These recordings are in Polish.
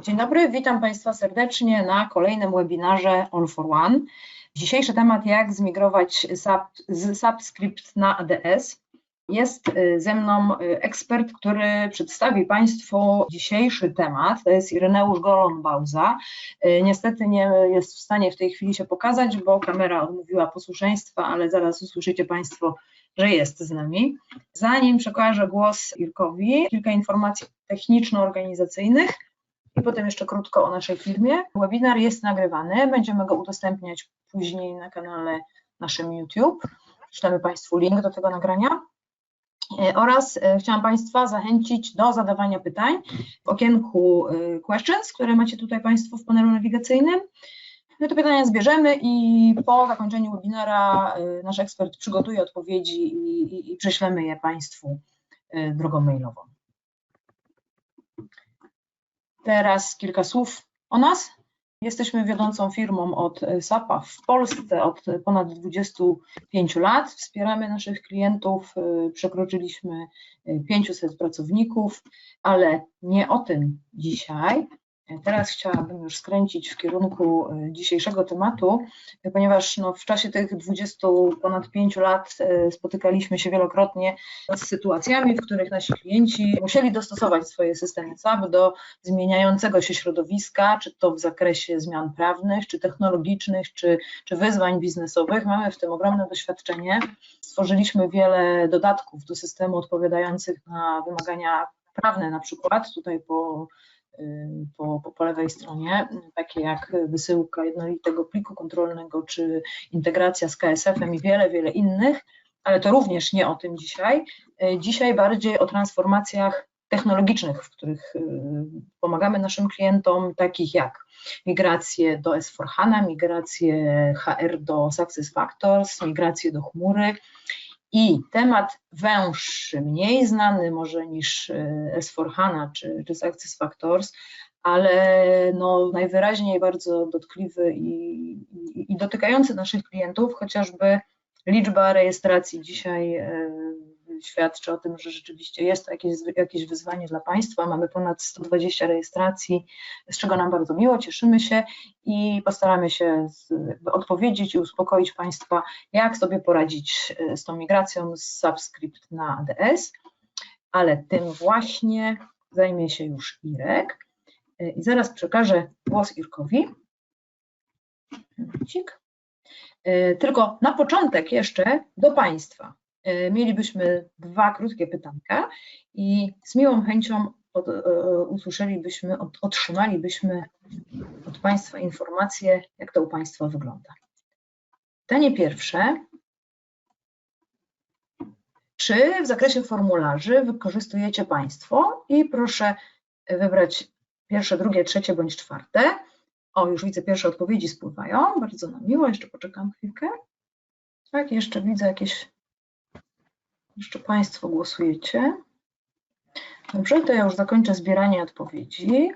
Dzień dobry, witam Państwa serdecznie na kolejnym webinarze All for One. Dzisiejszy temat, jak zmigrować z Subscript na ADS. Jest y, ze mną y, ekspert, który przedstawi Państwu dzisiejszy temat, to jest Ireneusz Golon-Bauza. Y, niestety nie jest w stanie w tej chwili się pokazać, bo kamera odmówiła posłuszeństwa, ale zaraz usłyszycie Państwo, że jest z nami. Zanim przekażę głos Irkowi, kilka informacji techniczno-organizacyjnych i potem jeszcze krótko o naszej firmie. Webinar jest nagrywany, będziemy go udostępniać później na kanale naszym YouTube. Przeczytamy Państwu link do tego nagrania. E, oraz e, chciałam Państwa zachęcić do zadawania pytań w okienku e, questions, które macie tutaj Państwo w panelu nawigacyjnym. My te pytania zbierzemy i po zakończeniu webinara nasz ekspert przygotuje odpowiedzi i, i, i prześlemy je Państwu drogą mailową. Teraz kilka słów o nas. Jesteśmy wiodącą firmą od SAP-a w Polsce od ponad 25 lat. Wspieramy naszych klientów, przekroczyliśmy 500 pracowników, ale nie o tym dzisiaj. Teraz chciałabym już skręcić w kierunku e, dzisiejszego tematu, ponieważ no, w czasie tych 20 ponad 5 lat e, spotykaliśmy się wielokrotnie z sytuacjami, w których nasi klienci musieli dostosować swoje systemy SAP do zmieniającego się środowiska, czy to w zakresie zmian prawnych, czy technologicznych, czy, czy wyzwań biznesowych. Mamy w tym ogromne doświadczenie. Stworzyliśmy wiele dodatków do systemu odpowiadających na wymagania prawne, na przykład tutaj po po, po, po, lewej stronie, takie jak wysyłka jednolitego pliku kontrolnego, czy integracja z KSF-em i wiele, wiele innych, ale to również nie o tym dzisiaj. Dzisiaj bardziej o transformacjach technologicznych, w których y, pomagamy naszym klientom, takich jak migracje do S4HANA, migracje HR do SuccessFactors, migracje do chmury, i temat węższy, mniej znany może niż e, S4HANA czy, czy SuccessFactors, ale no najwyraźniej bardzo dotkliwy i, i, i dotykający naszych klientów, chociażby liczba rejestracji dzisiaj e, świadczy o tym, że rzeczywiście jest to jakieś, jakieś wyzwanie dla Państwa. Mamy ponad 120 rejestracji, z czego nam bardzo miło, cieszymy się i postaramy się odpowiedzieć i uspokoić Państwa, jak sobie poradzić e, z tą migracją z Subscript na ADS, ale tym właśnie zajmie się już Irek. E, I zaraz przekażę głos Irkowi. E, tylko na początek jeszcze do Państwa. E, mielibyśmy dwa krótkie pytanka i z miłą chęcią od, e, usłyszelibyśmy, od, otrzymalibyśmy od Państwa informację, jak to u Państwa wygląda. Pytanie pierwsze. Czy w zakresie formularzy wykorzystujecie Państwo i proszę wybrać pierwsze, drugie, trzecie bądź czwarte. O, już widzę, pierwsze odpowiedzi spływają, bardzo nam miło, jeszcze poczekam chwilkę. Tak, jeszcze widzę jakieś jeszcze Państwo głosujecie. Dobrze, to ja już zakończę zbieranie odpowiedzi.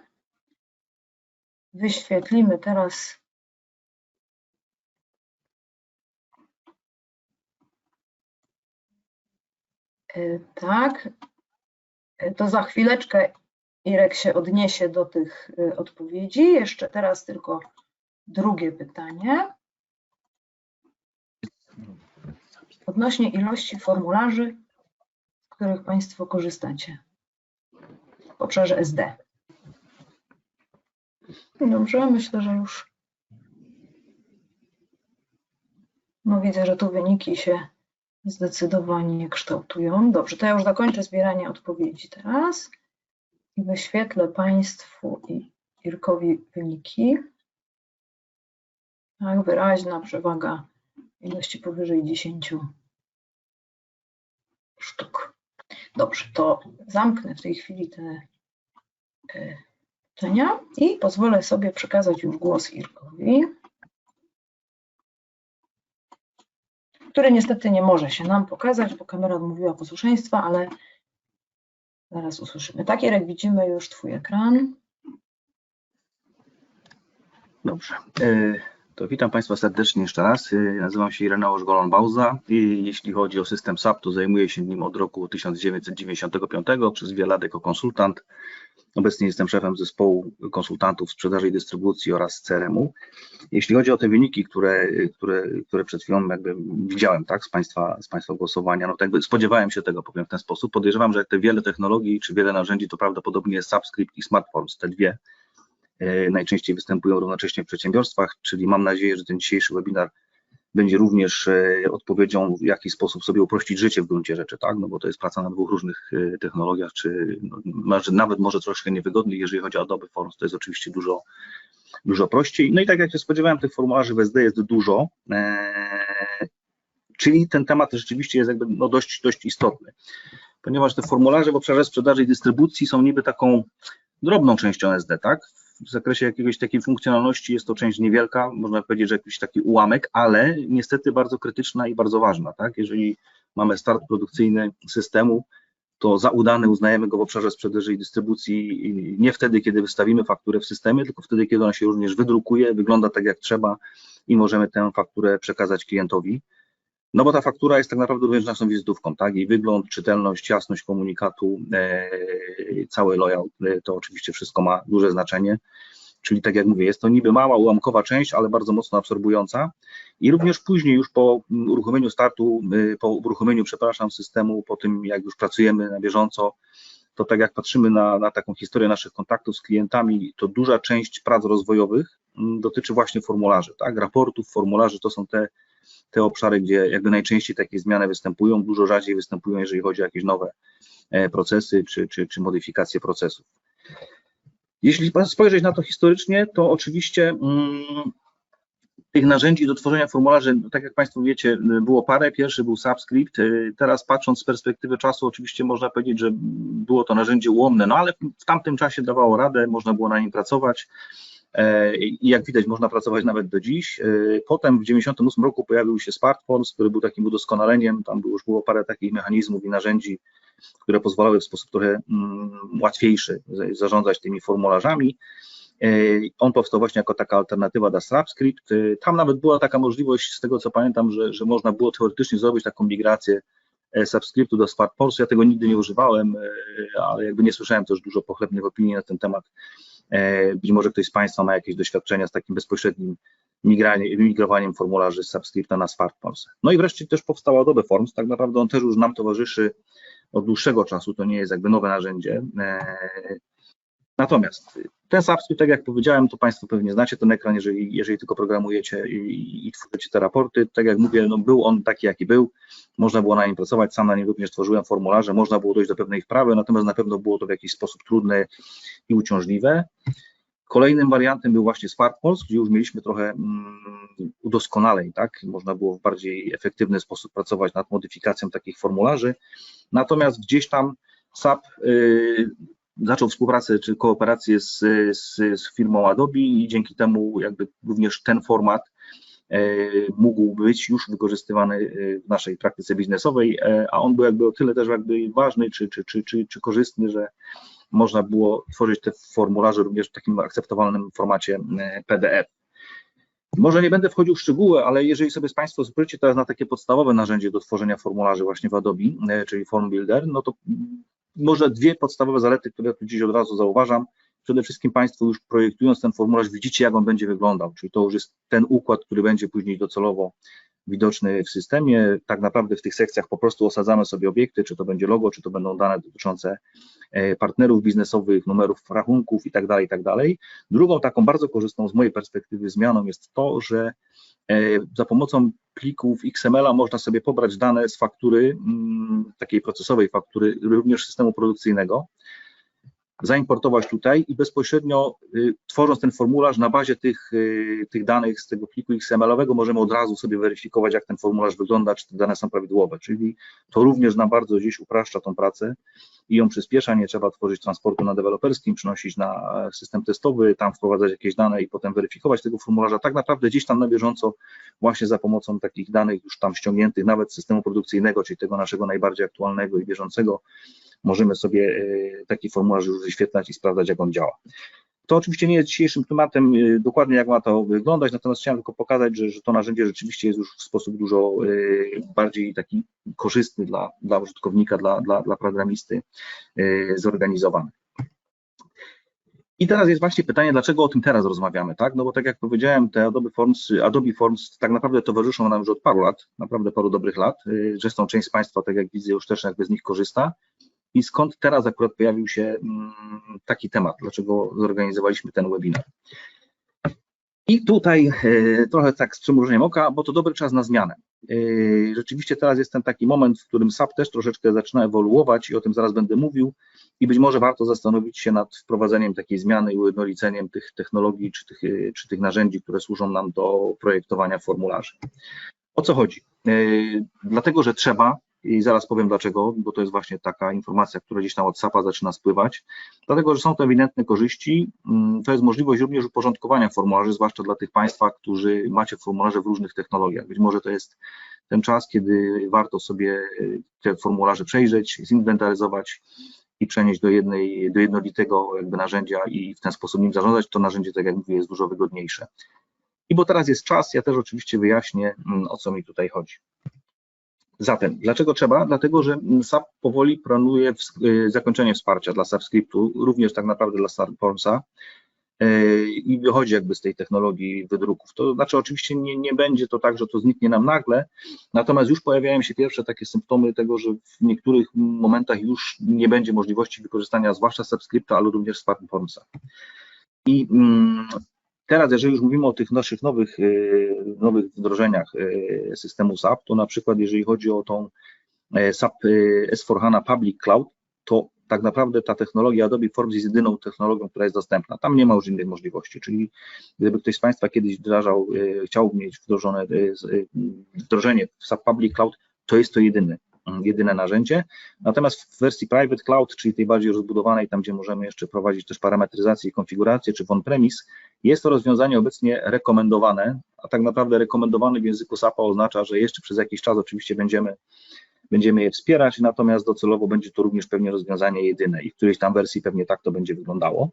Wyświetlimy teraz e, tak, e, to za chwileczkę Irek się odniesie do tych e, odpowiedzi. Jeszcze teraz tylko drugie pytanie. Odnośnie ilości formularzy, z których Państwo korzystacie w obszarze SD. Dobrze, myślę, że już no widzę, że tu wyniki się zdecydowanie kształtują. Dobrze, to ja już zakończę zbieranie odpowiedzi teraz i wyświetlę Państwu i Irkowi wyniki. Tak, wyraźna przewaga ilości powyżej 10 sztuk. Dobrze, to zamknę w tej chwili te e, pytania i pozwolę sobie przekazać już głos Irkowi, który niestety nie może się nam pokazać, bo kamera odmówiła posłuszeństwa, ale zaraz usłyszymy. Tak, Irek, widzimy już Twój ekran. Dobrze. E, to witam Państwa serdecznie jeszcze raz. Nazywam się Ireneusz Golon-Bauza i jeśli chodzi o system SAP, to zajmuję się nim od roku 1995 przez wiele lat jako konsultant. Obecnie jestem szefem zespołu konsultantów sprzedaży i dystrybucji oraz CRM-u. Jeśli chodzi o te wyniki, które, które, które przed chwilą jakby widziałem tak, z, państwa, z Państwa głosowania, no to jakby spodziewałem się tego, powiem w ten sposób. Podejrzewam, że te wiele technologii czy wiele narzędzi to prawdopodobnie jest Subscript i Smartforms, te dwie najczęściej występują równocześnie w przedsiębiorstwach, czyli mam nadzieję, że ten dzisiejszy webinar będzie również e, odpowiedzią, w jaki sposób sobie uprościć życie w gruncie rzeczy, tak? No bo to jest praca na dwóch różnych e, technologiach, czy no, nawet może troszkę niewygodniej, jeżeli chodzi o Adobe Forms, to jest oczywiście dużo, dużo prościej. No i tak jak się spodziewałem, tych formularzy w SD jest dużo, e, czyli ten temat rzeczywiście jest jakby no dość, dość istotny, ponieważ te formularze w obszarze sprzedaży i dystrybucji są niby taką drobną częścią SD, tak? W zakresie jakiejś takiej funkcjonalności jest to część niewielka, można powiedzieć, że jakiś taki ułamek, ale niestety bardzo krytyczna i bardzo ważna, tak? Jeżeli mamy start produkcyjny systemu, to za udany uznajemy go w obszarze sprzedaży i dystrybucji nie wtedy, kiedy wystawimy fakturę w systemie, tylko wtedy, kiedy ona się również wydrukuje, wygląda tak jak trzeba i możemy tę fakturę przekazać klientowi. No bo ta faktura jest tak naprawdę również naszą wizytówką, tak? Jej wygląd, czytelność, jasność komunikatu, e, cały layout, e, to oczywiście wszystko ma duże znaczenie. Czyli tak jak mówię, jest to niby mała, ułamkowa część, ale bardzo mocno absorbująca. I również później, już po uruchomieniu startu, e, po uruchomieniu, przepraszam, systemu, po tym jak już pracujemy na bieżąco, to tak jak patrzymy na, na taką historię naszych kontaktów z klientami, to duża część prac rozwojowych m, dotyczy właśnie formularzy, tak? Raportów, formularzy to są te te obszary, gdzie jakby najczęściej takie zmiany występują, dużo rzadziej występują, jeżeli chodzi o jakieś nowe e, procesy czy, czy, czy modyfikacje procesów. Jeśli spojrzeć na to historycznie, to oczywiście mm, tych narzędzi do tworzenia formularzy, tak jak Państwo wiecie, było parę. Pierwszy był Subscript. E, teraz patrząc z perspektywy czasu, oczywiście można powiedzieć, że było to narzędzie ułomne, no ale w tamtym czasie dawało radę, można było na nim pracować. E, i jak widać można pracować nawet do dziś. E, potem w 1998 roku pojawił się SmartForms, który był takim udoskonaleniem, tam już było parę takich mechanizmów i narzędzi, które pozwalały w sposób trochę mm, łatwiejszy zarządzać tymi formularzami. E, on powstał właśnie jako taka alternatywa dla Subscript. Tam nawet była taka możliwość, z tego co pamiętam, że, że można było teoretycznie zrobić taką migrację subscriptu do SmartForms. Ja tego nigdy nie używałem, ale jakby nie słyszałem też dużo pochlebnych opinii na ten temat być może ktoś z Państwa ma jakieś doświadczenia z takim bezpośrednim migrowaniem formularzy z Subscripta na SmartForms. No i wreszcie też powstał Adobe Forms, tak naprawdę on też już nam towarzyszy od dłuższego czasu, to nie jest jakby nowe narzędzie. Natomiast ten Subscript, tak jak powiedziałem, to Państwo pewnie znacie ten ekran, jeżeli, jeżeli tylko programujecie i, i tworzycie te raporty. Tak jak mówię, no był on taki, jaki był, można było na nim pracować, sam na nim również tworzyłem formularze, można było dojść do pewnej wprawy, natomiast na pewno było to w jakiś sposób trudne i uciążliwe. Kolejnym wariantem był właśnie SmartPols, gdzie już mieliśmy trochę mm, udoskonaleń, tak? Można było w bardziej efektywny sposób pracować nad modyfikacją takich formularzy. Natomiast gdzieś tam SAP y, zaczął współpracę czy kooperację z, z, z firmą Adobe i dzięki temu jakby również ten format e, mógł być już wykorzystywany e, w naszej praktyce biznesowej, e, a on był jakby o tyle też jakby ważny czy, czy, czy, czy, czy korzystny, że można było tworzyć te formularze również w takim akceptowalnym formacie PDF. Może nie będę wchodził w szczegóły, ale jeżeli sobie z Państwo spojrzycie teraz na takie podstawowe narzędzie do tworzenia formularzy właśnie w Adobe, czyli Form Builder, no to może dwie podstawowe zalety, które tu dziś od razu zauważam. Przede wszystkim Państwo już projektując ten formularz widzicie, jak on będzie wyglądał, czyli to już jest ten układ, który będzie później docelowo widoczny w systemie. Tak naprawdę w tych sekcjach po prostu osadzamy sobie obiekty, czy to będzie logo, czy to będą dane dotyczące e, partnerów biznesowych, numerów rachunków i tak dalej, i tak. Drugą taką bardzo korzystną z mojej perspektywy zmianą jest to, że e, za pomocą plików XML-a można sobie pobrać dane z faktury, mm, takiej procesowej faktury, również systemu produkcyjnego, zaimportować tutaj i bezpośrednio y, tworząc ten formularz na bazie tych, y, tych danych z tego pliku XML-owego możemy od razu sobie weryfikować, jak ten formularz wygląda, czy te dane są prawidłowe, czyli to również nam bardzo gdzieś upraszcza tą pracę i ją przyspiesza, nie trzeba tworzyć transportu na deweloperskim, przynosić na system testowy, tam wprowadzać jakieś dane i potem weryfikować tego formularza, tak naprawdę gdzieś tam na bieżąco właśnie za pomocą takich danych już tam ściągniętych nawet systemu produkcyjnego, czyli tego naszego najbardziej aktualnego i bieżącego, możemy sobie e, taki formularz już wyświetlać i sprawdzać, jak on działa. To oczywiście nie jest dzisiejszym tematem e, dokładnie, jak ma to wyglądać, natomiast chciałem tylko pokazać, że, że to narzędzie rzeczywiście jest już w sposób dużo e, bardziej taki korzystny dla, dla użytkownika, dla, dla, dla programisty zorganizowany. I teraz jest właśnie pytanie, dlaczego o tym teraz rozmawiamy, tak? No bo tak jak powiedziałem, te Adobe Forms, Adobe Forms tak naprawdę towarzyszą nam już od paru lat, naprawdę paru dobrych lat. Zresztą część z Państwa, tak jak widzę, już też jakby z nich korzysta. I skąd teraz akurat pojawił się mm, taki temat, dlaczego zorganizowaliśmy ten webinar? I tutaj e, trochę tak z przymrużeniem oka, bo to dobry czas na zmianę. E, rzeczywiście teraz jest ten taki moment, w którym SAP też troszeczkę zaczyna ewoluować i o tym zaraz będę mówił i być może warto zastanowić się nad wprowadzeniem takiej zmiany i ujednoliceniem tych technologii czy tych, e, czy tych narzędzi, które służą nam do projektowania formularzy. O co chodzi? Dlatego, że trzeba, i zaraz powiem dlaczego, bo to jest właśnie taka informacja, która gdzieś od SAP-a zaczyna spływać. Dlatego, że są to ewidentne korzyści. Mm, to jest możliwość również uporządkowania formularzy, zwłaszcza dla tych Państwa, którzy macie formularze w różnych technologiach. Być może to jest ten czas, kiedy warto sobie te formularze przejrzeć, zinwentaryzować i przenieść do, jednej, do jednolitego jakby narzędzia i w ten sposób nim zarządzać. To narzędzie, tak jak mówię, jest dużo wygodniejsze. I bo teraz jest czas, ja też oczywiście wyjaśnię, mm, o co mi tutaj chodzi. Zatem, dlaczego trzeba? Dlatego, że SAP powoli planuje y, zakończenie wsparcia dla SAPScriptu, również tak naprawdę dla StarFormsa y, i wychodzi jakby z tej technologii wydruków. To znaczy oczywiście nie, nie będzie to tak, że to zniknie nam nagle, natomiast już pojawiają się pierwsze takie symptomy tego, że w niektórych momentach już nie będzie możliwości wykorzystania zwłaszcza SAPScripta, ale również StarFormsa. I mm, Teraz, jeżeli już mówimy o tych naszych nowych, y, nowych wdrożeniach y, systemu SAP, to na przykład jeżeli chodzi o tą y, SAP S4HANA Public Cloud, to tak naprawdę ta technologia Adobe Forms jest jedyną technologią, która jest dostępna. Tam nie ma już innych możliwości, czyli gdyby ktoś z Państwa kiedyś wdrażał, chciał mieć wdrożone wdrożenie w SAP Public Cloud, to jest to jedyny jedyne narzędzie. Natomiast w wersji Private Cloud, czyli tej bardziej rozbudowanej, tam gdzie możemy jeszcze prowadzić też parametryzację i konfigurację, czy on-premise, jest to rozwiązanie obecnie rekomendowane, a tak naprawdę rekomendowane w języku SAP oznacza, że jeszcze przez jakiś czas oczywiście będziemy będziemy je wspierać, natomiast docelowo będzie to również pewnie rozwiązanie jedyne i w którejś tam wersji pewnie tak to będzie wyglądało.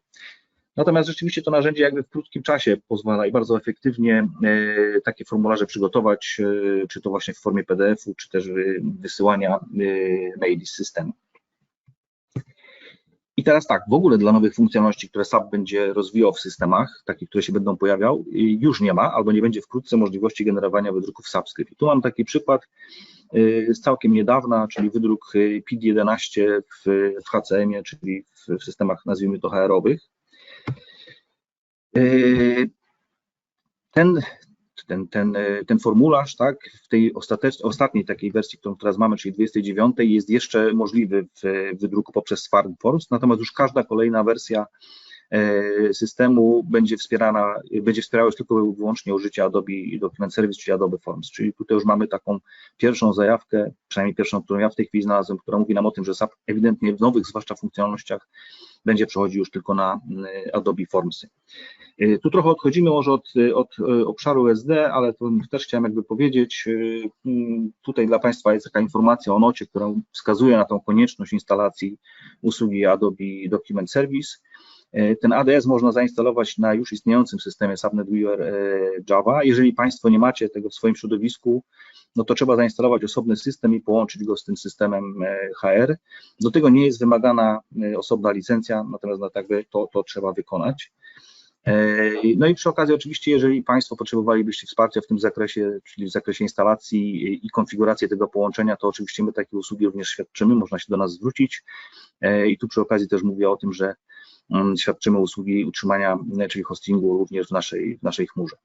Natomiast rzeczywiście to narzędzie jakby w krótkim czasie pozwala i bardzo efektywnie e, takie formularze przygotować, e, czy to właśnie w formie PDF-u, czy też wysyłania e, maili z systemu. I teraz tak, w ogóle dla nowych funkcjonalności, które SAP będzie rozwijał w systemach, takich, które się będą pojawiał, już nie ma albo nie będzie wkrótce możliwości generowania wydruków subscript. I tu mam taki przykład z całkiem niedawna, czyli wydruk PID-11 w, w HCM-ie, czyli w, w systemach, nazwijmy to HR-owych. Yy, ten, ten, ten, ten formularz, tak, w tej ostatniej takiej wersji, którą teraz mamy, czyli 29, jest jeszcze możliwy w wydruku poprzez Forms, natomiast już każda kolejna wersja E, systemu będzie wspierana, będzie wspierała już tylko i wyłącznie użycie Adobe Document Service, czyli Adobe Forms, czyli tutaj już mamy taką pierwszą zajawkę, przynajmniej pierwszą, którą ja w tej chwili znalazłem, która mówi nam o tym, że SAP ewidentnie w nowych, zwłaszcza funkcjonalnościach, będzie przechodził już tylko na Adobe Formsy. E, tu trochę odchodzimy może od, od obszaru SD, ale to też chciałem jakby powiedzieć, tutaj dla Państwa jest taka informacja o nocie, która wskazuje na tą konieczność instalacji usługi Adobe Document Service. E, ten ADS można zainstalować na już istniejącym systemie Subnet Viewer e, Java. Jeżeli Państwo nie macie tego w swoim środowisku, no to trzeba zainstalować osobny system i połączyć go z tym systemem e, HR. Do tego nie jest wymagana osobna licencja, natomiast no, tak to, to trzeba wykonać. No i przy okazji oczywiście, jeżeli Państwo potrzebowalibyście wsparcia w tym zakresie, czyli w zakresie instalacji i konfiguracji tego połączenia, to oczywiście my takie usługi również świadczymy, można się do nas zwrócić. I tu przy okazji też mówię o tym, że świadczymy usługi utrzymania, czyli hostingu również w naszej, w naszej chmurze.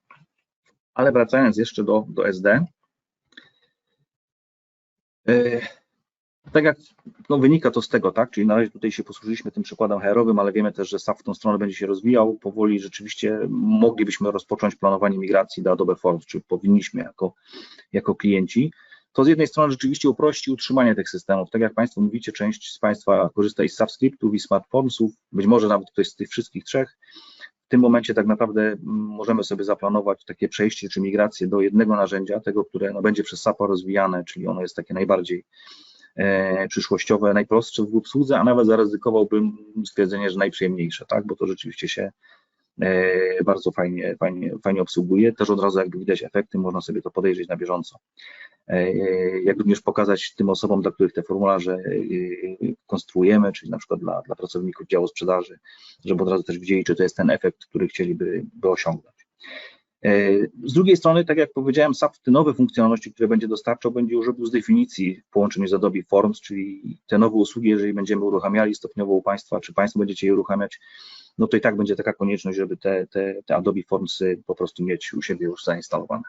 Ale wracając jeszcze do, do SD, e, tak jak no, wynika to z tego, tak, czyli na razie tutaj się posłużyliśmy tym przykładem HR-owym, ale wiemy też, że SAP w tą stronę będzie się rozwijał, powoli rzeczywiście moglibyśmy rozpocząć planowanie migracji do Adobe Forms, czy powinniśmy jako, jako klienci to z jednej strony rzeczywiście uprości utrzymanie tych systemów. Tak jak Państwo mówicie, część z Państwa korzysta i z subscriptów i smartphonesów, być może nawet ktoś z tych wszystkich trzech. W tym momencie tak naprawdę mm, możemy sobie zaplanować takie przejście czy migrację do jednego narzędzia, tego, które no, będzie przez SAP rozwijane, czyli ono jest takie najbardziej e, przyszłościowe, najprostsze w obsłudze, a nawet zaryzykowałbym stwierdzenie, że najprzyjemniejsze, tak, bo to rzeczywiście się e, bardzo fajnie, fajnie, fajnie obsługuje. Też od razu jakby widać efekty, można sobie to podejrzeć na bieżąco. E, jak również pokazać tym osobom, dla których te formularze e, konstruujemy, czyli na przykład dla, dla pracowników działu sprzedaży, żeby od razu też widzieli, czy to jest ten efekt, który chcieliby by osiągnąć. Z drugiej strony, tak jak powiedziałem, SAP te nowe funkcjonalności, które będzie dostarczał, będzie już z definicji w połączeniu z Adobe Forms, czyli te nowe usługi, jeżeli będziemy uruchamiali stopniowo u Państwa, czy Państwo będziecie je uruchamiać, no to i tak będzie taka konieczność, żeby te, te, te Adobe Formsy po prostu mieć u siebie już zainstalowane.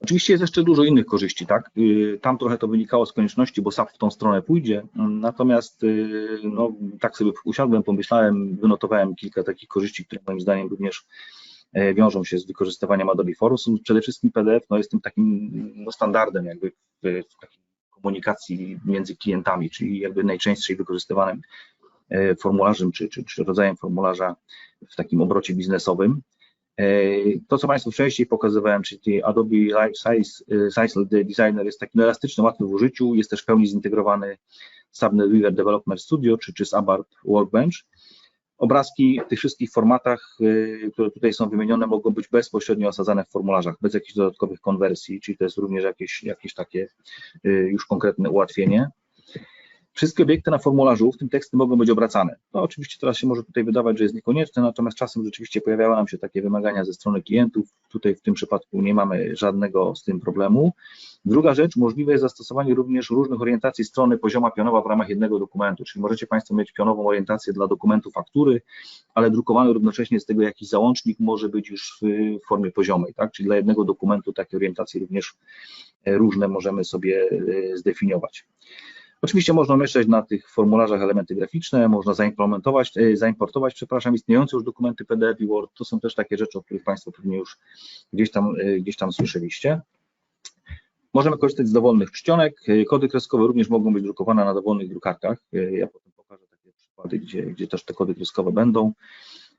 Oczywiście jest jeszcze dużo innych korzyści, tak? Tam trochę to wynikało z konieczności, bo SAP w tą stronę pójdzie, natomiast no, tak sobie usiadłem, pomyślałem, wynotowałem kilka takich korzyści, które moim zdaniem również e, wiążą się z wykorzystywaniem Adobe Forms. Przede wszystkim PDF no, jest tym takim no, standardem jakby w, w komunikacji między klientami, czyli jakby najczęściej wykorzystywanym e, formularzem czy, czy, czy rodzajem formularza w takim obrocie biznesowym. To, co Państwu wcześniej pokazywałem, czyli Adobe Life Size, Size Designer jest taki elastyczny, łatwy w użyciu, jest też w pełni zintegrowany z Subnet Development Studio czy, czy z ABAP Workbench. Obrazki w tych wszystkich formatach, które tutaj są wymienione, mogą być bezpośrednio osadzane w formularzach, bez jakichś dodatkowych konwersji, czyli to jest również jakieś, jakieś takie już konkretne ułatwienie. Wszystkie obiekty na formularzu, w tym teksty mogą być obracane. No oczywiście teraz się może tutaj wydawać, że jest niekonieczne, natomiast czasem rzeczywiście pojawiały nam się takie wymagania ze strony klientów. Tutaj w tym przypadku nie mamy żadnego z tym problemu. Druga rzecz, możliwe jest zastosowanie również różnych orientacji strony pozioma pionowa w ramach jednego dokumentu, czyli możecie Państwo mieć pionową orientację dla dokumentu faktury, ale drukowany równocześnie z tego jakiś załącznik może być już w formie poziomej, tak? czyli dla jednego dokumentu takie orientacje również e, różne możemy sobie e, zdefiniować. Oczywiście można umieszczać na tych formularzach elementy graficzne, można zaimplementować, e, zaimportować, przepraszam, istniejące już dokumenty PDF i Word. To są też takie rzeczy, o których Państwo pewnie już gdzieś tam, e, gdzieś tam słyszeliście. Możemy korzystać z dowolnych czcionek. E, kody kreskowe również mogą być drukowane na dowolnych drukarkach. Ja potem pokażę takie przykłady, gdzie, gdzie też te kody kreskowe będą.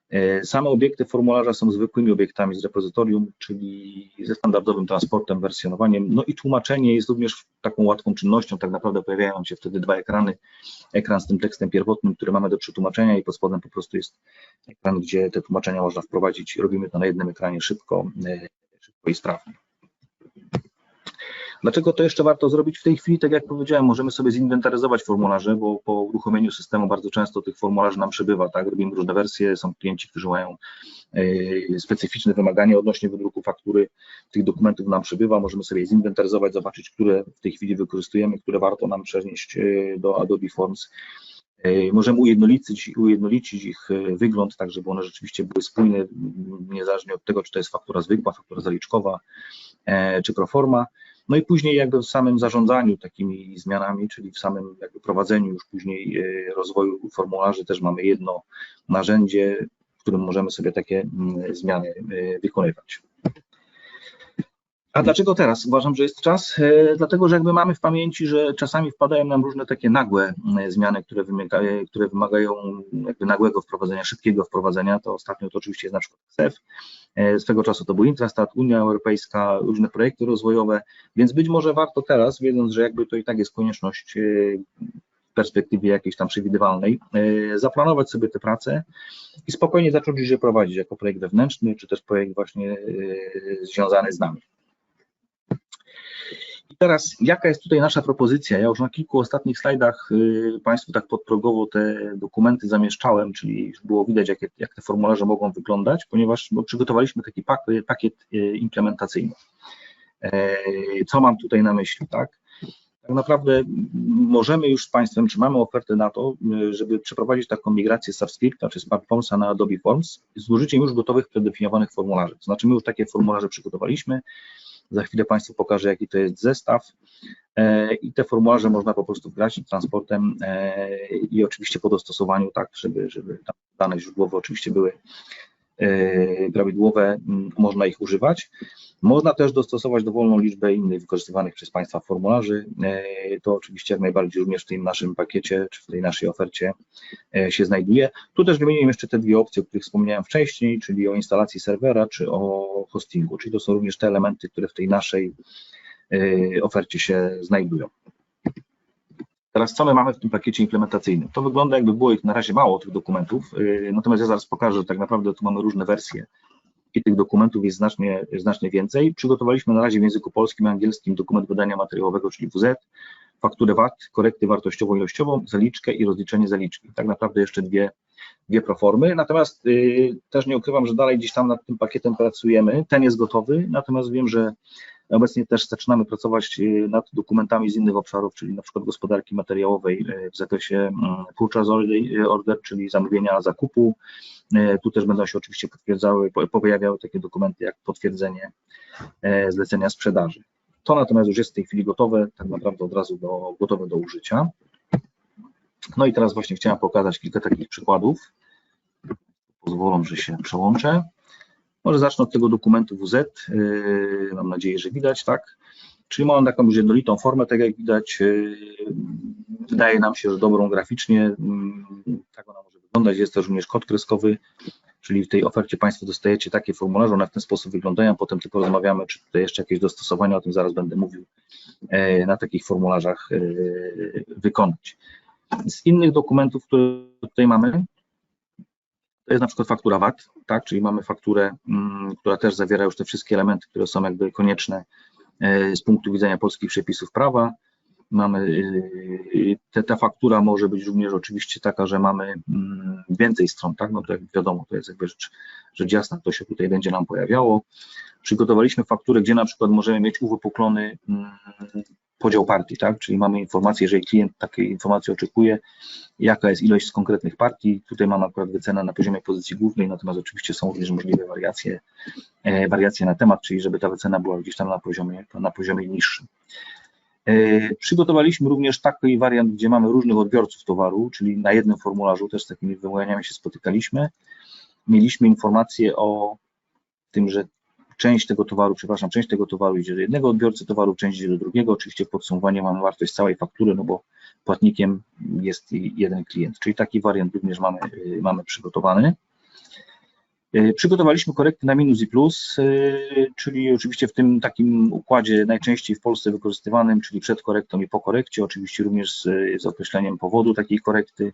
E, same obiekty formularza są zwykłymi obiektami z repozytorium, czyli ze standardowym transportem, wersjonowaniem. No i tłumaczenie jest również taką łatwą czynnością. Tak naprawdę pojawiają się wtedy dwa ekrany. Ekran z tym tekstem pierwotnym, który mamy do przetłumaczenia i pod spodem po prostu jest ekran, gdzie te tłumaczenia można wprowadzić. Robimy to na jednym ekranie szybko, e, szybko i sprawnie. Dlaczego to jeszcze warto zrobić w tej chwili? Tak jak powiedziałem, możemy sobie zinwentaryzować formularze, bo po uruchomieniu systemu bardzo często tych formularzy nam przybywa, tak? Robimy różne wersje, są klienci, którzy mają e, specyficzne wymagania odnośnie wydruku faktury, tych dokumentów nam przybywa, możemy sobie zinwentaryzować, zobaczyć, które w tej chwili wykorzystujemy, które warto nam przenieść e, do Adobe Forms. E, możemy ujednolicić, ujednolicić ich wygląd, tak żeby one rzeczywiście były spójne, niezależnie od tego, czy to jest faktura zwykła, faktura zaliczkowa, czy proforma. No i później jakby w samym zarządzaniu takimi zmianami, czyli w samym jakby prowadzeniu już później e, rozwoju formularzy też mamy jedno narzędzie, w którym możemy sobie takie mm, zmiany e, wykonywać. A dlaczego teraz? Uważam, że jest czas, e, dlatego że jakby mamy w pamięci, że czasami wpadają nam różne takie nagłe zmiany, które, wymagają, które wymagają jakby nagłego wprowadzenia, szybkiego wprowadzenia. To ostatnio to oczywiście jest na przykład SEF. Swego czasu to był Intrastat, Unia Europejska, różne projekty rozwojowe, więc być może warto teraz, wiedząc, że jakby to i tak jest konieczność e, w perspektywie jakiejś tam przewidywalnej, e, zaplanować sobie te prace i spokojnie zacząć je prowadzić jako projekt wewnętrzny, czy też projekt właśnie związany z nami. Teraz, jaka jest tutaj nasza propozycja? Ja już na kilku ostatnich slajdach y, Państwu tak podprogowo te dokumenty zamieszczałem, czyli było widać, jak, jak te formularze mogą wyglądać, ponieważ przygotowaliśmy taki pakiet, pakiet y, implementacyjny. E, co mam tutaj na myśli, tak? Tak naprawdę możemy już z Państwem, czy mamy ofertę na to, y, żeby przeprowadzić taką migrację Subscripta czy z Formsa na Adobe Forms z użyciem już gotowych, predefiniowanych formularzy. To znaczy my już takie formularze przygotowaliśmy, za chwilę Państwu pokażę, jaki to jest zestaw. E, i te formularze można po prostu wgrać transportem e, i oczywiście po dostosowaniu, tak, żeby, żeby dane źródłowe oczywiście były prawidłowe, można ich używać. Można też dostosować dowolną liczbę innych wykorzystywanych przez Państwa formularzy. To oczywiście jak najbardziej również w tym naszym pakiecie, czy w tej naszej ofercie się znajduje. Tu też wymieniłem jeszcze te dwie opcje, o których wspomniałem wcześniej, czyli o instalacji serwera, czy o hostingu, czyli to są również te elementy, które w tej naszej ofercie się znajdują. Teraz co my mamy w tym pakiecie implementacyjnym? To wygląda jakby było ich na razie mało, tych dokumentów, natomiast ja zaraz pokażę, że tak naprawdę tu mamy różne wersje i tych dokumentów jest znacznie, znacznie więcej. Przygotowaliśmy na razie w języku polskim i angielskim dokument wydania materiałowego, czyli WZ, fakturę VAT, korektę wartościowo-ilościową, zaliczkę i rozliczenie zaliczki. Tak naprawdę jeszcze dwie, dwie proformy, natomiast y, też nie ukrywam, że dalej gdzieś tam nad tym pakietem pracujemy, ten jest gotowy, natomiast wiem, że obecnie też zaczynamy pracować y, nad dokumentami z innych obszarów, czyli na przykład gospodarki materiałowej y, w zakresie mm, purchase order, czyli zamówienia zakupu, tu też będą się oczywiście potwierdzały, pojawiały takie dokumenty jak potwierdzenie zlecenia sprzedaży. To natomiast już jest w tej chwili gotowe, tak naprawdę od razu do, gotowe do użycia. No i teraz właśnie chciałem pokazać kilka takich przykładów. Pozwolą, że się przełączę. Może zacznę od tego dokumentu WZ. Yy, mam nadzieję, że widać, tak? Czyli mamy taką już jednolitą formę, tak jak widać. Yy, wydaje nam się, że dobrą graficznie. Yy, tak ona może wyglądać. Jest też również kod kreskowy czyli w tej ofercie Państwo dostajecie takie formularze, one w ten sposób wyglądają, potem tylko rozmawiamy, czy tutaj jeszcze jakieś dostosowania, o tym zaraz będę mówił, e, na takich formularzach e, wykonać. Z innych dokumentów, które tutaj mamy, to jest na przykład faktura VAT, tak, czyli mamy fakturę, mm, która też zawiera już te wszystkie elementy, które są jakby konieczne e, z punktu widzenia polskich przepisów prawa, mamy, y, te, ta faktura może być również oczywiście taka, że mamy mm, więcej stron, tak, no to jak wiadomo, to jest jakby rzecz, rzecz jasna, to się tutaj będzie nam pojawiało. Przygotowaliśmy fakturę, gdzie na przykład możemy mieć uwypuklony mm, podział partii, tak, czyli mamy informację, jeżeli klient takiej informacji oczekuje, jaka jest ilość z konkretnych partii, tutaj mamy akurat wycenę na poziomie pozycji głównej, natomiast oczywiście są również możliwe wariacje, e, wariacje na temat, czyli żeby ta wycena była gdzieś tam na poziomie, na poziomie niższym. E, przygotowaliśmy również taki wariant, gdzie mamy różnych odbiorców towaru, czyli na jednym formularzu też z takimi wyłaniami się spotykaliśmy. Mieliśmy informację o tym, że część tego towaru, przepraszam, część tego towaru idzie do jednego odbiorcy towaru, część idzie do drugiego. Oczywiście w podsumowaniu mamy wartość całej faktury, no bo płatnikiem jest jeden klient, czyli taki wariant również mamy, y, mamy przygotowany. E, przygotowaliśmy korekty na minus i plus, e, czyli oczywiście w tym takim układzie najczęściej w Polsce wykorzystywanym, czyli przed korektą i po korekcie, oczywiście również z, z określeniem powodu takiej korekty,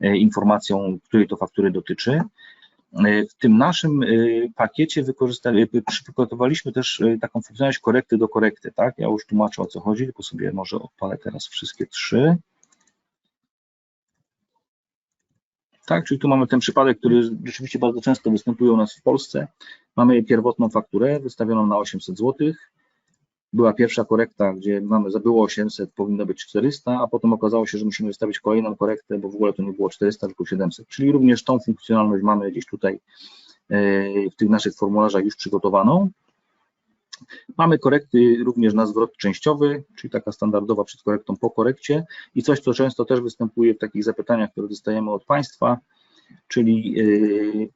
informacją, której to faktury dotyczy. W tym naszym pakiecie przygotowaliśmy też taką funkcjonalność korekty do korekty, tak? Ja już tłumaczę o co chodzi, tylko sobie może odpalę teraz wszystkie trzy. Tak, czyli tu mamy ten przypadek, który rzeczywiście bardzo często występuje u nas w Polsce. Mamy pierwotną fakturę wystawioną na 800 zł. Była pierwsza korekta, gdzie mamy było 800, powinno być 400, a potem okazało się, że musimy wystawić kolejną korektę, bo w ogóle to nie było 400, tylko 700. Czyli również tą funkcjonalność mamy gdzieś tutaj e, w tych naszych formularzach już przygotowaną. Mamy korekty również na zwrot częściowy, czyli taka standardowa przed korektą po korekcie i coś, co często też występuje w takich zapytaniach, które dostajemy od Państwa, czyli y,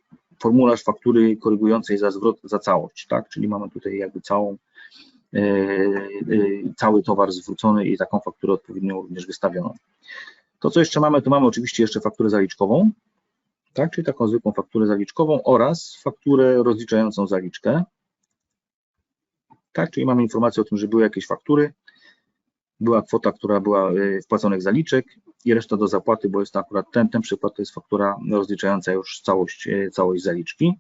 formularz faktury korygującej za zwrot za całość, tak? Czyli mamy tutaj jakby całą, cały towar zwrócony i taką fakturę odpowiednio również wystawioną. To, co jeszcze mamy, to mamy oczywiście jeszcze fakturę zaliczkową, tak? czyli taką zwykłą fakturę zaliczkową oraz fakturę rozliczającą zaliczkę tak? Czyli mamy informację o tym, że były jakieś faktury, była kwota, która była e, wpłaconych zaliczek i reszta do zapłaty, bo jest to akurat ten, ten przykład, to jest faktura rozliczająca już całość, e, całość zaliczki.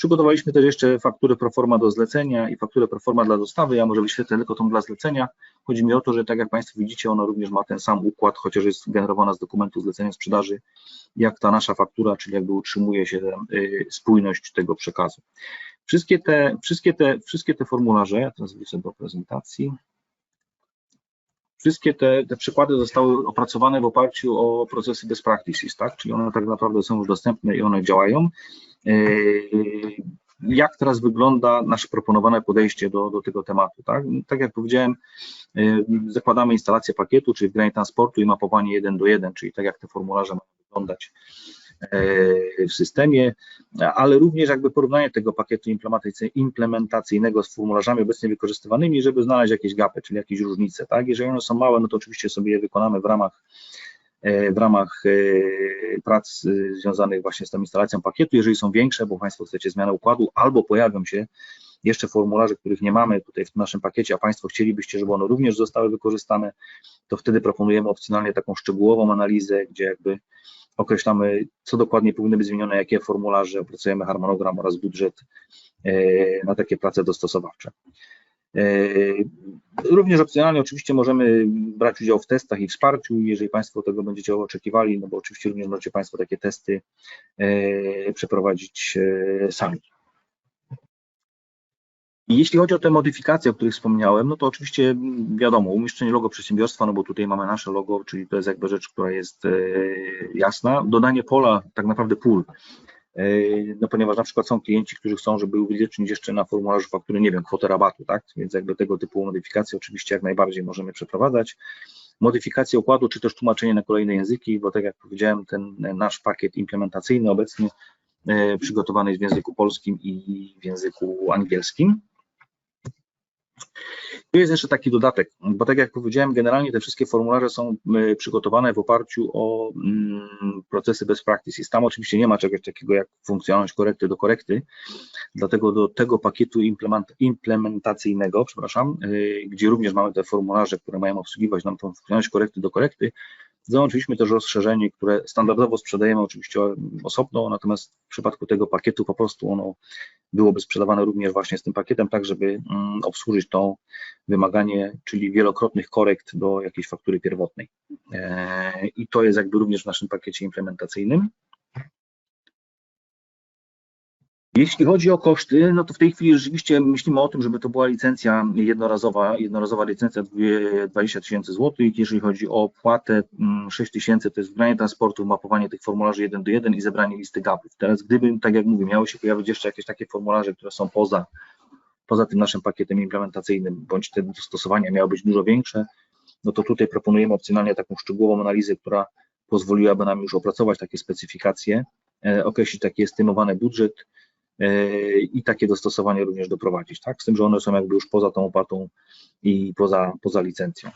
Przygotowaliśmy też jeszcze fakturę proforma do zlecenia i fakturę proforma dla dostawy. Ja może wyświetlę tylko tą dla zlecenia. Chodzi mi o to, że tak jak Państwo widzicie, ona również ma ten sam układ, chociaż jest generowana z dokumentu zlecenia sprzedaży, jak ta nasza faktura, czyli jakby utrzymuje się e, spójność tego przekazu. Wszystkie te, wszystkie te, wszystkie te formularze, ja teraz wrócę do prezentacji, wszystkie te, te przykłady zostały opracowane w oparciu o procesy best practices, tak? czyli one tak naprawdę są już dostępne i one działają. Yy, jak teraz wygląda nasze proponowane podejście do, do tego tematu? Tak? tak jak powiedziałem, yy, zakładamy instalację pakietu, czyli wgranie transportu i mapowanie 1 do 1, czyli tak jak te formularze mają wyglądać w systemie, ale również jakby porównanie tego pakietu implementacyjnego z formularzami obecnie wykorzystywanymi, żeby znaleźć jakieś gapy, czyli jakieś różnice. Tak? Jeżeli one są małe, no to oczywiście sobie je wykonamy w ramach e, w ramach e, prac związanych właśnie z tą instalacją pakietu. Jeżeli są większe, bo Państwo chcecie zmianę układu, albo pojawią się jeszcze formularze, których nie mamy tutaj w naszym pakiecie, a Państwo chcielibyście, żeby one również zostały wykorzystane, to wtedy proponujemy opcjonalnie taką szczegółową analizę, gdzie jakby określamy, co dokładnie powinny być zmienione, jakie formularze, opracujemy harmonogram oraz budżet e, na takie prace dostosowawcze. E, Również opcjonalnie oczywiście możemy brać udział w testach i wsparciu, jeżeli Państwo tego będziecie oczekiwali, no bo oczywiście również możecie Państwo takie testy e, przeprowadzić sami. Jeśli chodzi o te modyfikacje, o których wspomniałem, no to oczywiście mm, wiadomo, umieszczenie logo przedsiębiorstwa, no bo tutaj mamy nasze logo, czyli to jest jakby rzecz, która jest e, jasna. Dodanie pola, tak naprawdę pól, e, no ponieważ na przykład są klienci, którzy chcą, żeby uwidocznić jeszcze na formularzu faktury, nie wiem, kwotę rabatu, tak, więc jakby tego typu modyfikacje oczywiście jak najbardziej możemy przeprowadzać. Modyfikacje układu, czy też tłumaczenie na kolejne języki, bo tak jak powiedziałem, ten nasz pakiet implementacyjny obecnie e, przygotowany jest w języku polskim i w języku angielskim. Tu jest jeszcze taki dodatek, bo tak jak powiedziałem, generalnie te wszystkie formularze są y, przygotowane w oparciu o mm, procesy best practices. Tam oczywiście nie ma czegoś takiego jak funkcjonalność korekty do korekty, dlatego do tego pakietu implement- implementacyjnego, przepraszam, y, gdzie również mamy te formularze, które mają obsługiwać nam tą funkcjonalność korekty do korekty, Załączyliśmy też rozszerzenie, które standardowo sprzedajemy oczywiście osobno, natomiast w przypadku tego pakietu po prostu ono byłoby sprzedawane również właśnie z tym pakietem, tak żeby mm, obsłużyć to wymaganie, czyli wielokrotnych korekt do jakiejś faktury pierwotnej. E, I to jest jakby również w naszym pakiecie implementacyjnym. Jeśli chodzi o koszty, no to w tej chwili rzeczywiście myślimy o tym, żeby to była licencja jednorazowa, jednorazowa licencja 20 tysięcy złotych. Jeżeli chodzi o opłatę 6 mm, tysięcy, to jest wybranie transportu, mapowanie tych formularzy 1 do 1 i zebranie listy gapów. Teraz gdyby, tak jak mówię, miały się pojawić jeszcze jakieś takie formularze, które są poza, poza tym naszym pakietem implementacyjnym, bądź te dostosowania miały być dużo większe, no to tutaj proponujemy opcjonalnie taką szczegółową analizę, która pozwoliłaby nam już opracować takie specyfikacje, e, określić taki estymowany budżet, i takie dostosowanie również doprowadzić, tak? Z tym, że one są jakby już poza tą opłatą i poza, poza licencją.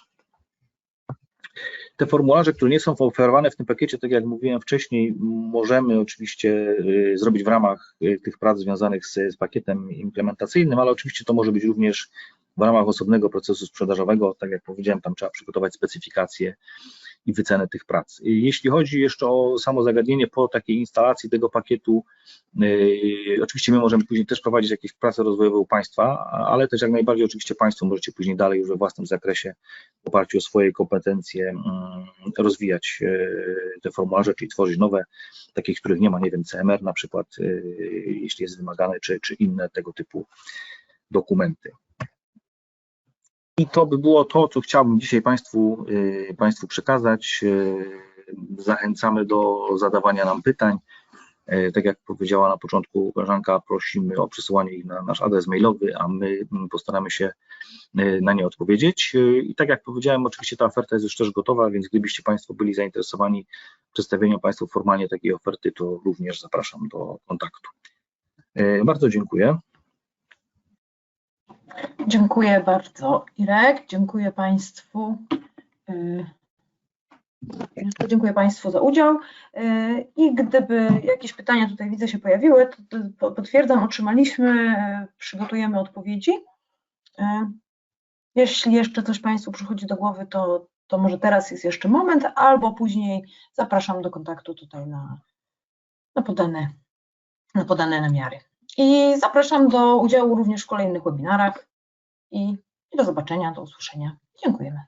Te formularze, które nie są oferowane w tym pakiecie, tak jak mówiłem wcześniej, możemy oczywiście e, zrobić w ramach e, tych prac związanych z, z pakietem implementacyjnym, ale oczywiście to może być również w ramach osobnego procesu sprzedażowego. Tak jak powiedziałem, tam trzeba przygotować specyfikacje i wycenę tych prac. Jeśli chodzi jeszcze o samo zagadnienie po takiej instalacji tego pakietu, yy, oczywiście my możemy później też prowadzić jakieś prace rozwojowe u Państwa, ale też jak najbardziej oczywiście Państwo możecie później dalej już we własnym zakresie w oparciu o swoje kompetencje yy, rozwijać yy, te formularze, czyli tworzyć nowe, takich, których nie ma, nie wiem, CMR na przykład, jeśli jest wymagane, czy, czy inne tego typu dokumenty. I to by było to, co chciałbym dzisiaj Państwu, y, Państwu przekazać. Y, zachęcamy do zadawania nam pytań. Y, tak jak powiedziała na początku koleżanka, prosimy o przesyłanie ich na nasz adres mailowy, a my mm, postaramy się na nie odpowiedzieć. I tak jak powiedziałem, oczywiście ta oferta jest już też gotowa, więc gdybyście Państwo byli zainteresowani przedstawieniem Państwu formalnie takiej oferty, to również zapraszam do kontaktu. Bardzo dziękuję. Dziękuję bardzo Irek, dziękuję Państwu. y, Dziękuję Państwu za udział y, i gdyby jakieś pytania tutaj widzę się pojawiły, to, potwierdzam, otrzymaliśmy, y, przygotujemy odpowiedzi. Jeśli jeszcze coś Państwu przychodzi do głowy, to, to może teraz jest jeszcze moment, albo później zapraszam do kontaktu tutaj na, na, podane, na podane namiary. I zapraszam do udziału również w kolejnych webinarach i do zobaczenia, do usłyszenia. Dziękujemy.